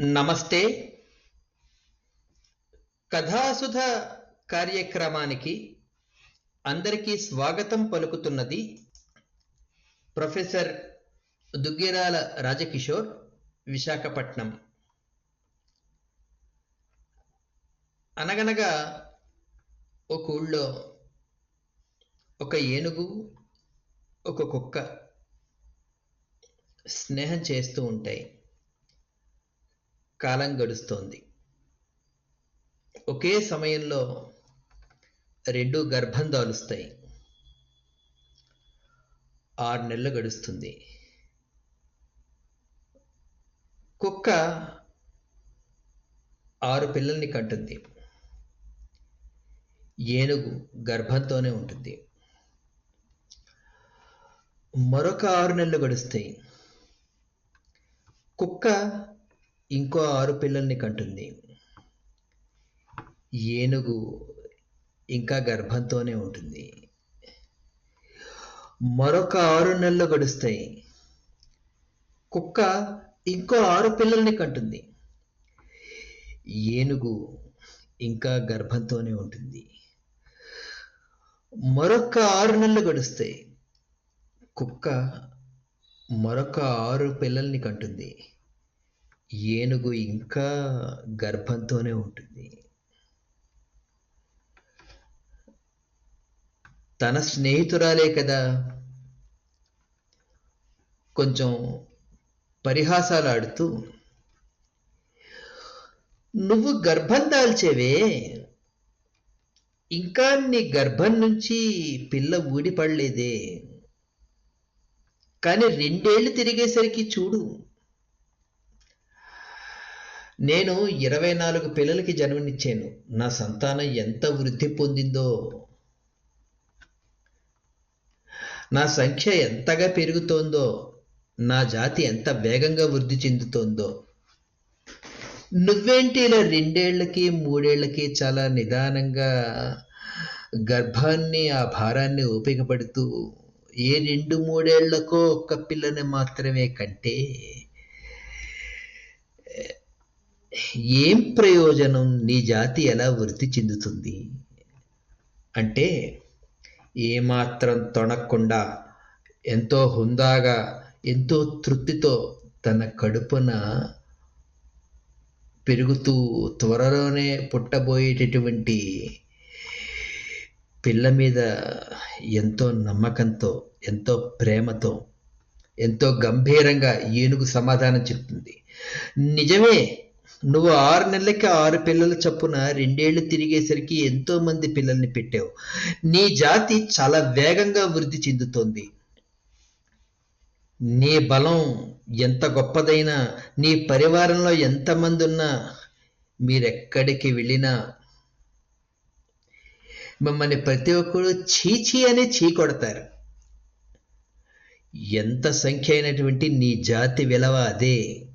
నమస్తే. కథాసుధ కార్యక్రమానికి అందరికీ స్వాగతం పలుకుతున్నది ప్రొఫెసర్ దుగ్గిరాల రాజకిషోర్ విశాఖపట్నం. అనగనగా ఒక ఊళ్ళో ఒక ఏనుగు ఒక కుక్క స్నేహం చేస్తూ ఉంటాయి. కాలం గడుస్తోంది. ఒకే సమయంలో రెండు గర్భం దాలుస్తాయి ఆరు నెలలు గడుస్తుంది. కుక్క ఆరు పిల్లల్ని కంటుంది. ఏనుగు గర్భంతోనే ఉంటుంది. మరొక ఆరు నెలలు గడుస్తాయి. కుక్క ఇంకో ఆరు పిల్లల్ని కంటుంది. ఏనుగు ఇంకా గర్భంతోనే ఉంటుంది. మరొక ఆరు నెలలు గడుస్తాయి. కుక్క ఇంకో ఆరు పిల్లల్ని కంటుంది. ఏనుగు ఇంకా గర్భంతోనే ఉంటుంది. మరొక ఆరు నెలలు గడుస్తాయి. కుక్క మరొక ఆరు పిల్లల్ని కంటుంది. ఏనుగు ఇంకా గర్భంతోనే ఉంటుంది. తన స్నేహితురాలే కదా. కొంచెం పరిహాసాలు ఆడుతూ నువ్వు గర్భం దాల్చేవే. ఇంకా నీ గర్భం నుంచి పిల్ల ఊడిపడలేదే. కానీ రెండేళ్ళు తిరిగేసరికి చూడు నేను ఇరవై నాలుగు పిల్లలకి జన్మనిచ్చాను. నా సంతానం ఎంత వృద్ధి పొందిందో. నా సంఖ్య ఎంతగా పెరుగుతోందో. నా జాతి ఎంత వేగంగా వృద్ధి చెందుతోందో. నువ్వేంటి ఇలా రెండేళ్ళకి మూడేళ్ళకి చాలా నిదానంగా గర్భాన్ని ఆ భారాన్ని ఉపయోగపడుతూ ఏ రెండు మూడేళ్ళకో ఒక్క పిల్లని మాత్రమే కంటే ఏం ప్రయోజనం నీ జాతి ఎలా వృద్ధి చెందుతుంది? అంటే ఏమాత్రం తొణక్కుండా ఎంతో హుందాగా ఎంతో తృప్తితో తన కడుపున పెరుగుతూ త్వరలోనే పుట్టబోయేటటువంటి పిల్ల మీద ఎంతో నమ్మకంతో ఎంతో ప్రేమతో ఎంతో గంభీరంగా ఏనుగు సమాధానం చెప్తుంది. నిజమే నువ్వు ఆరు నెలలకి ఆరు పిల్లల చొప్పున రెండేళ్ళు తిరిగేసరికి ఎంతో మంది పిల్లల్ని పెట్టావు. నీ జాతి చాలా వేగంగా వృద్ధి చెందుతోంది. నీ బలం ఎంత గొప్పదైనా నీ పరివారంలో ఎంతమంది ఉన్నా మీరెక్కడికి వెళ్ళినా మిమ్మల్ని ప్రతి ఒక్కరు చీచీ అని చీ కొడతారు. ఎంత సంఖ్య అయినటువంటి నీ జాతి విలువ అదే.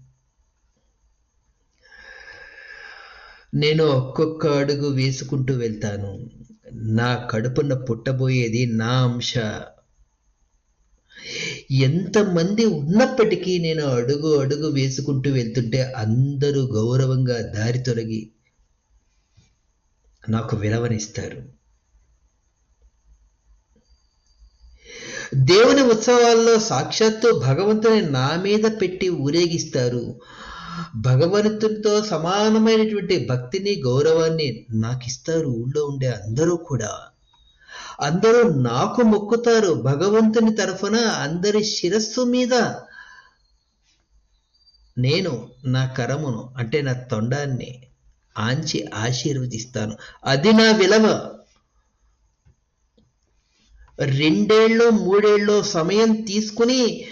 నేను ఒక్కొక్క అడుగు వేసుకుంటూ వెళ్తాను. నా కడుపున పుట్టబోయేది నా అంశ. ఎంతమంది ఉన్నప్పటికీ నేను అడుగు అడుగు వేసుకుంటూ వెళ్తుంటే అందరూ గౌరవంగా దారి తొలగి నాకు విలవనిస్తారు. దేవుని ఉత్సవాల్లో సాక్షాత్తు భగవంతుని నా మీద పెట్టి ఊరేగిస్తారు. భగవంతునితో సమానమైనటువంటి భక్తిని గౌరవాన్ని నాకు ఇస్తారు ఊళ్ళో ఉండే అందరూ కూడా. అందరూ నాకు మొక్కుతారు భగవంతుని తరఫున అందరి శిరస్సు మీద నేను నా కరమును అంటే నా తొండాన్ని ఆంచి ఆశీర్వదిస్తాను. అది నా విలవ. రెండేళ్ళు మూడేళ్ళు సమయం తీసుకుని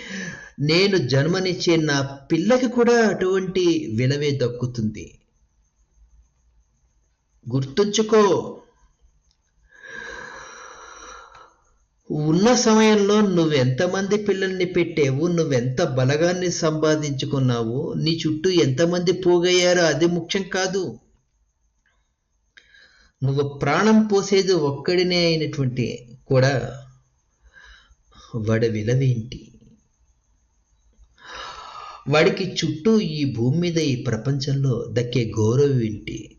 నేను జన్మనిచ్చే నా పిల్లకి కూడా అటువంటి విలవే దక్కుతుంది. గుర్తుంచుకో ఉన్న సమయంలో నువ్వెంతమంది పిల్లల్ని పెట్టావు నువ్వెంత బలగాన్ని సంపాదించుకున్నావు నీ చుట్టూ ఎంతమంది పోగయ్యారో అది ముఖ్యం కాదు. నువ్వు ప్రాణం పోసేది ఒక్కడినే అయినటువంటి కూడా వాడి విలవేంటి వాడికి చుట్టూ ఈ భూమి మీద ఈ ప్రపంచంలో దక్కే గౌరవం ఏంటి?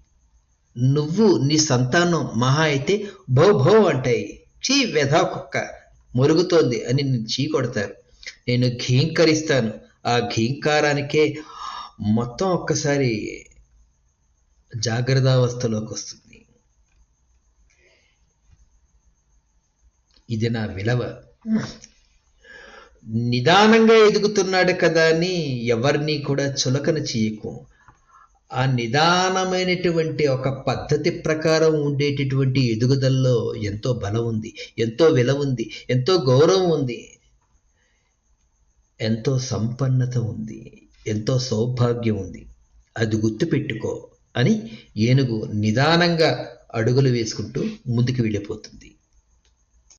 నువ్వు నీ సంతానం మహా అయితే భో భో అంటాయి చీ వ్యధా కుక్క మురుగుతోంది అని నేను చీ కొడతారు. నేను ఘీంకరిస్తాను. ఆ ఘీంకారానికే మొత్తం ఒక్కసారి జాగ్రత్తావస్థలోకి వస్తుంది. ఇది నా విలువ. నిదానంగా ఎదుగుతున్నాడు కదా అని ఎవరిని కూడా చులకన చేయకు. ఆ నిదానమైనటువంటి ఒక పద్ధతి ప్రకారం ఉండేటటువంటి ఎదుగుదలలో ఎంతో బలం ఉంది ఎంతో విలువ ఉంది ఎంతో గౌరవం ఉంది ఎంతో సంపన్నత ఉంది ఎంతో సౌభాగ్యం ఉంది. అది గుర్తుపెట్టుకో అని ఏనుగు నిదానంగా అడుగులు వేసుకుంటూ ముందుకు వెళ్ళిపోతుంది.